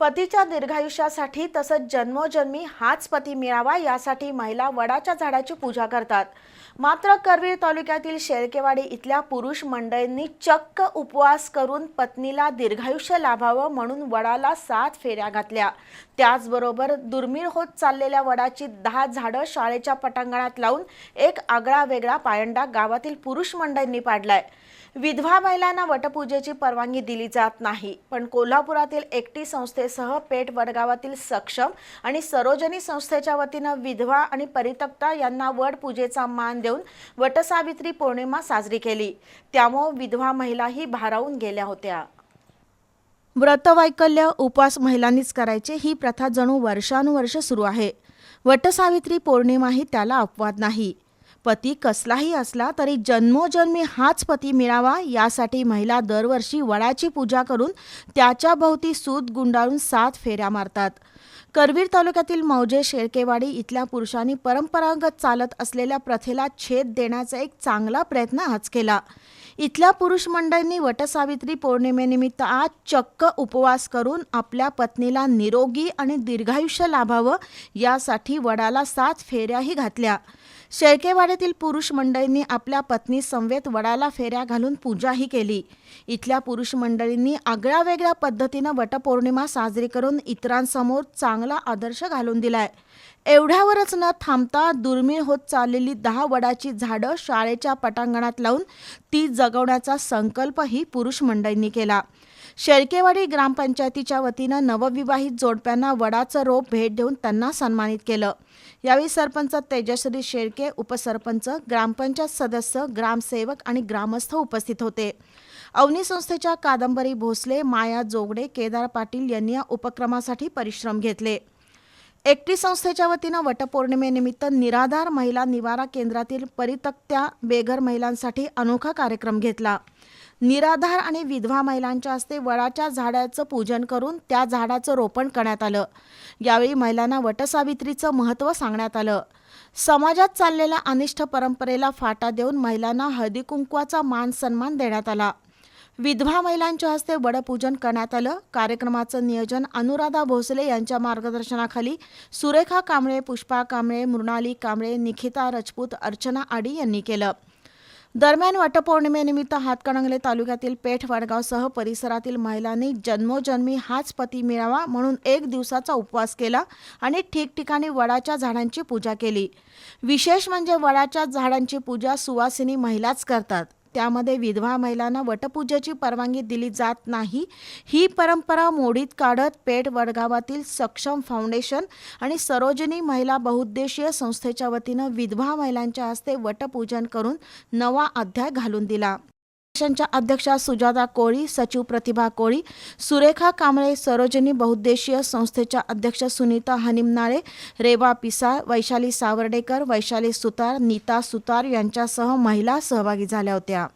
पतीच्या दीर्घायुष्यासाठी तसंच जन्मोजन्मी हाच पती मिळावा यासाठी महिला वडाच्या झाडाची पूजा करतात. मात्र करवीर तालुक्यातील शेळकेवाडी इथल्या पुरुष मंडळींनी चक्क उपवास करून पत्नीला दीर्घायुष्य लाभावं म्हणून वडाला सात फेऱ्या घातल्या. त्याचबरोबर दुर्मिळ होत चाललेल्या वडाची दहा झाडं शाळेच्या पटांगणात लावून एक आगळा वेगळा पायंडा गावातील पुरुष मंडळींनी पाडलाय. विधवा महिलांना वटपूजेची परवानगी दिली जात नाही. पण कोल्हापुरातील एकटी संस्थेसह पेठ वडगावातील सक्षम आणि सरोजनी संस्थेच्या वतीनं विधवा आणि परितक्ता यांना वटपूजेचा मान देऊन वटसावित्री पौर्णिमा साजरी केली. त्यामुळे विधवा महिलाही भारावून गेल्या होत्या. व्रतवैकल्य उपवास महिलांनीच करायचे ही प्रथा जणू वर्षानुवर्ष सुरू आहे. वटसावित्री पौर्णिमाही त्याला अपवाद नाही. पती कसलाही असला तरी जन्मोजन्मी हाच पती मिळावा यासाठी महिला दरवर्षी वडाची पूजा करून त्याच्या भोवती सूत गुंडाळून सात फेऱ्या मारतात. करवीर तालुक्यातील मौजे शेळकेवाडी इथल्या पुरुषांनी परंपरागत चालत असलेल्या प्रथेला छेद देण्याचा एक चांगला प्रयत्न आज केला. इथल्या पुरुष मंडळींनी वटसावित्री पौर्णिमेनिमित्त आज चक्क उपवास करून आपल्या पत्नीला निरोगी आणि दीर्घायुष्य लाभावं यासाठी वडाला सात फेऱ्याही घातल्या. शेळकेवाड्यातील पुरुष मंडळींनी आपल्या पत्नी समवेत वडाला फेऱ्या घालून पूजाही केली. इथल्या पुरुष मंडळींनी आगळ्या वेगळ्या पद्धतीनं वटपौर्णिमा साजरी करून इतरांसमोर चांगला आदर्श घालून दिलाय. एवढ्यावरच न थांबता दुर्मिळ होत चाललेली दहा वडाची झाडं शाळेच्या पटांगणात लावून ती जगवण्याचा संकल्पही पुरुष मंडळींनी केला. शेळकेवाडी ग्रामपंचायतीच्या वतीनं नवविवाहित जोडप्यांना वडाचं रोप भेट देऊन त्यांना सन्मानित केलं. यावेळी सरपंच तेजश्री शेळके उपसरपंच ग्रामपंचायत सदस्य ग्रामसेवक आणि ग्रामस्थ उपस्थित होते. अवनी संस्थेच्या कादंबरी भोसले माया जोगडे केदार पाटील यांनी या उपक्रमासाठी परिश्रम घेतले. एकटी संस्थेच्या वतीनं वटपौर्णिमेनिमित्त निराधार महिला निवारा केंद्रातील परितक्त्या बेघर महिलांसाठी अनोखा कार्यक्रम घेतला. निराधार आणि विधवा महिलांच्या हस्ते वडाच्या झाडाचं पूजन करून त्या झाडाचं रोपण करण्यात आलं. यावेळी महिलांना वटसावित्रीचं महत्त्व सांगण्यात आलं. समाजात चाललेल्या अनिष्ट परंपरेला फाटा देऊन महिलांना हळदी कुंकवाचा मान सन्मान देण्यात आला. विधवा महिलांच्या हस्ते वडपूजन करण्यात आलं. कार्यक्रमाचं नियोजन अनुराधा भोसले यांच्या मार्गदर्शनाखाली सुरेखा कांबळे पुष्पा कांबळे मृणाली कांबळे निखिता राजपूत अर्चना आडी यांनी केलं. दरम्यान वटपौर्णिमेनिमित्त हातकणंगले तालुक्यातील पेठ वडगावसह परिसरातील महिलांनी जन्मोजन्मी हाच पती मिळावा म्हणून एक दिवसाचा उपवास केला आणि ठिकठिकाणी वडाच्या झाडांची पूजा केली. विशेष म्हणजे वडाच्या झाडांची पूजा सुवासिनी महिलाच करतात. त्यामध्ये विधवा महिलांना वटपूजेची परवानगी दिली जात नाही. ही परंपरा मोडीत काढत पेठ वडगावातील सक्षम फाउंडेशन आणि सरोजिनी महिला बहुउद्देशीय संस्थेच्या वतीनं विधवा महिलांच्या हस्ते वटपूजन करून नवा अध्याय घालून दिला. च्या अध्यक्षा सुजाता कोळी सचिव प्रतिभा कोळी सुरेखा कांबळे सरोजिनी बहुउद्देशीय संस्थेच्या अध्यक्ष सुनीता हनिमनाळे रेवा पिसाळ वैशाली सावर्डेकर वैशाली सुतार नीता सुतार यांच्यासह महिला सहभागी झाल्या होत्या.